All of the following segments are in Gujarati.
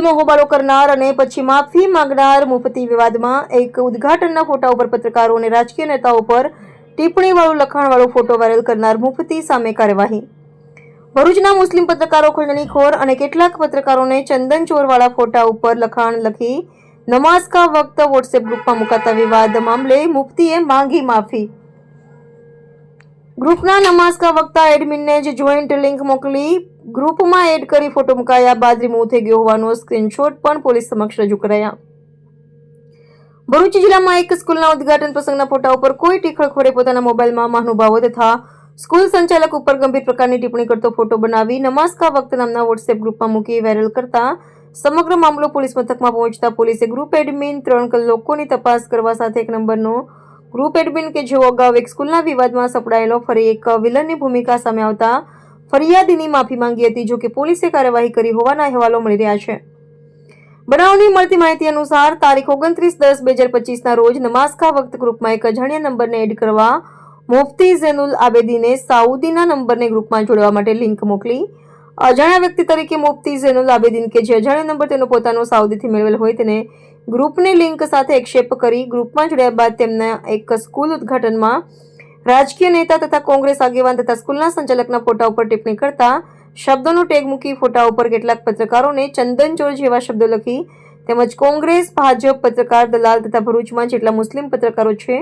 સાઉદીનો હોબાળો કરનાર અને પછી માફી માંગનાર મુફતી વિવાદમાં એક ઉદઘાટનના ફોટા ઉપર પત્રકારો અને રાજકીય નેતાઓ પર ટિપ્પણીવાળો, લખાણવાળો ફોટો વાયરલ કરનાર મુફતી સામે કાર્યવાહી. ભરૂચના મુસ્લિમ પત્રકારો ખંડણીખોર અને કેટલાક પત્રકારોને ચંદન ચોરવાળા ફોટા ઉપર લખાણ લખી નમાઝ કા વક્ત વોટ્સએપ ગ્રુપમાં મુકાતા વિવાદ મામલે મુફતીએ માંગી માફી. ગ્રુપના નમાઝ કા વક્તા એડમિનને જ જોઈન્ટ લિંક મોકલી ગ્રુપમાં એડ કરી ફોટો મુકાયા બાદ રિમૂવ થઈ ગયો હોવાનો સ્ક્રીનશોટ પણ પોલીસ સમક્ષ રજૂ કરાયા. ભરૂચ જિલ્લામાં એક સ્કૂલના ઉદ્ઘાટન પ્રસંગના ફોટા ઉપર કોઈ ટીખળખોરે પોતાના મોબાઈલમાં મહાનુભાવો તથા સ્કૂલ સંચાલક ઉપર ગંભીર પ્રકારની ટિપ્પણી કરતો ફોટો બનાવી નમાસ્કા વખત નામના વોટ્સએપ ગ્રુપમાં મૂકી વાયરલ કરતા સમગ્ર મામલો પોલીસ મથકમાં પહોંચતા પોલીસે ગ્રુપ એડમિન ત્રણ લોકોની તપાસ કરવા સાથે એક નંબરનો ગ્રુપ એડમિન કે જેઓ અગાઉ એક સ્કૂલના વિવાદમાં સપડાયેલો ફરી એક વિલનની ભૂમિકા સામે આવતા ફરિયાદીની માફી માંગી હતી જોકે પોલીસે કાર્યવાહી કરી હોવાના અહેવાલો મળી રહ્યા છે. બનાવની મળતી માહિતી અનુસાર તારીખ ઓગણત્રીસ દસ બે હજાર પચીસના રોજ નમાઝકા વક્ત ગ્રુપમાં એક અજાણ્યા નંબરને એડ કરવા મુફતી ઝેનુલ આબેદીને સાઉદીના નંબરને ગ્રુપમાં જોડવા માટે લિંક મોકલી. અજાણ્યા વ્યક્તિ તરીકે મુફતી ઝેનુલ આબેદીન કે જે અજાણ્યો નંબર તેનો પોતાનો સાઉદીથી મેળવેલ હોય તેને ગ્રુપની લિંક સાથે એક્ષેપ કરી ગ્રુપમાં જોડ્યા બાદ તેમના એક સ્કૂલ ઉદ્ઘાટનમાં રાજકીય નેતા તથા કોંગ્રેસ આગેવાન તથા સ્કૂલના સંચાલકના ફોટા ઉપર ટિપ્પણી કરતા શબ્દોનો ટેગ મૂકી ફોટા ઉપર કેટલાક પત્રકારોને ચંદનચોર જેવા શબ્દો લખી તેમજ કોંગ્રેસ, ભાજપ પત્રકાર દલાલ તથા ભરૂચમાં જેટલા મુસ્લિમ પત્રકારો છે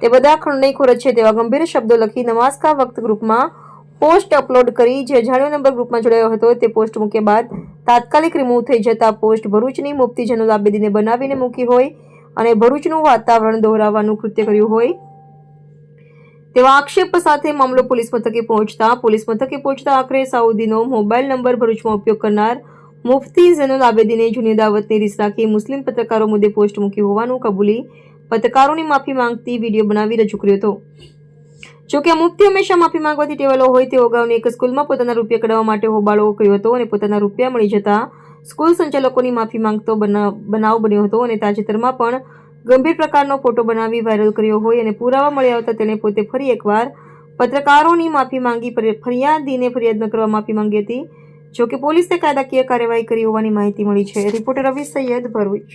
તે બધા ખંડણીખોર છે તેવા ગંભીર શબ્દો લખી નમાઝકા વક્ત ગ્રુપમાં પોસ્ટ અપલોડ કરી જે અજાણ્યો નંબર ગ્રુપમાં જોડાયો હતો તે પોસ્ટ મૂક્યા બાદ તાત્કાલિક રિમૂવ થઈ જતા પોસ્ટ ભરૂચની મુફતી જનુલ આબેદીને બનાવીને મૂકી હોય અને ભરૂચનું વાતાવરણ દોહરાવવાનું કૃત્ય કર્યું હોય. તેવા આક્ષેપ સાથે મામલો પોલીસ મથકે પહોંચતા, પોલીસ મથકે પહોંચતા આખરે સાઉદીનો મોબાઈલ નંબર ભરૂચમાં ઉપયોગ કરનાર મુફતી ઝેનુલ આબેદીને જૂની દાવતની રીસ રાખી મુસ્લિમ પત્રકારો મુદ્દે પોસ્ટ મૂકી હોવાનું કબૂલી પત્રકારોની માફી માંગતી વીડિયો બનાવી રજૂ કર્યો હતો. જોકે મુફતી હંમેશા માફી માંગવાથી ટેવાલો હોય તેઓ અગાઉની એક સ્કૂલમાં પોતાના રૂપિયા કઢાવવા માટે હોબાળો કર્યો હતો અને પોતાના રૂપિયા મળી જતા સ્કૂલ સંચાલકોની માફી માંગતો બના- બનાવ બન્યો હતો અને તાજેતરમાં પણ ગંભીર પ્રકારનો ફોટો બનાવી વાયરલ કર્યો હોય અને પુરાવા મળી આવતા તેણે પોતે ફરી એકવાર પત્રકારોની માફી માંગી ફરિયાદીને ફરિયાદ ન કરવા માફી માંગી હતી. જોકે પોલીસે કાયદાકીય કાર્યવાહી કરી હોવાની માહિતી મળી છે. રિપોર્ટર રવિ સૈયદ ભરૂચ.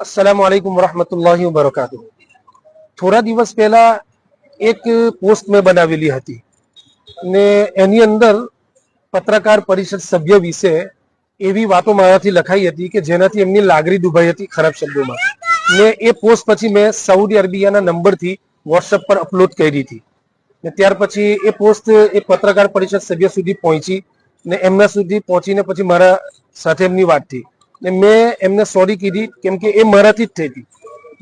અસલામ વાલેકુમ વરહમતુલ્લાહિ વબરકાતુ થોડા દિવસ પહેલા એક પોસ્ટ મેં બનાવેલી હતી ને એની અંદર પત્રકાર પરિષદ સભ્ય વિશે એવી વાતો મારાથી લખાઈ હતી કે જેનાથી એમની લાગણી દુભાઈ હતી ખરાબ શબ્દોમાં. ને એ પોસ્ટ પછી મેં સાઉદી અરેબિયાના નંબરથી વોટ્સઅપ પર અપલોડ કરી હતી. ને ત્યાર પછી એ પોસ્ટ એ પત્રકાર પરિષદ સભ્ય સુધી પહોંચી ને એમના સુધી પહોંચીને પછી મારા સાથે એમની વાત થઈ. ને મેં એમને સોરી કીધી કેમ કે એ મારાથી જ થઈ હતી.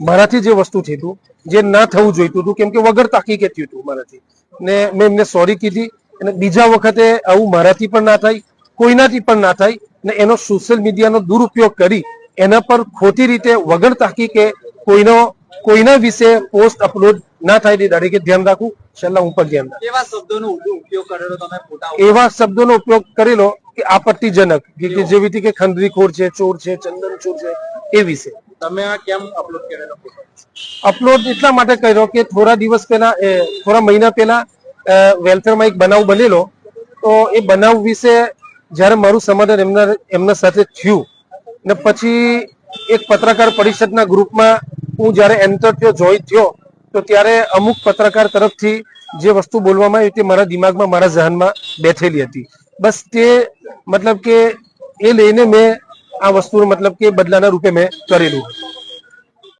મારાથી જે વસ્તુ થઈ હતું, જે ના થવું જોઈતું હતું, કેમ કે વગર તાકી થયું હતું મારાથી. ને મેં એમને સોરી કીધી અને બીજા વખતે આવું મારાથી પણ ના થાય, કોઈનાથી પણ ના થાય, ને એનો સોશિયલ મીડિયાનો દુરુપયોગ કરી એના પર ખોટી રીતે વગર તાકીકે કોઈનો કોઈના વિશે પોસ્ટ અપલોડ ના થાય તે દરેકે ધ્યાન રાખવું. છેલ્લા હું પણ ધ્યાન કેવા શબ્દોનો ઉપયોગ કરેલો તમે ફોટા એવા શબ્દોનો ઉપયોગ કરેલો કે આપત્તિજનક કે જેવી રીતે કે ખંડરીખોર છે ચોર છે ચંદન ચોર છે એ વિશે. તમે આ કેમ અપલોડ કરેલો અપલોડ એટલા માટે કર્યો કે થોડા દિવસ પહેલા થોડા મહિના પહેલા વેલફેરમાં એક બનાવ બનેલો. તો એ બનાવ વિશે જ્યારે મારું સમાધાન એમના એમના સાથે થયું ને પછી એક પત્રકાર પરિષદના ગ્રુપમાં હું જ્યારે એન્ટર થયો જોઈન થયો, તો ત્યારે અમુક પત્રકાર તરફથી જે વસ્તુ બોલવામાં આવી તે મારા દિમાગમાં, મારા જહાનમાં બેઠેલી હતી. બસ તે મતલબ કે એ લઈને મેં આ વસ્તુ મતલબ કે બદલાના રૂપે મેં કરેલું.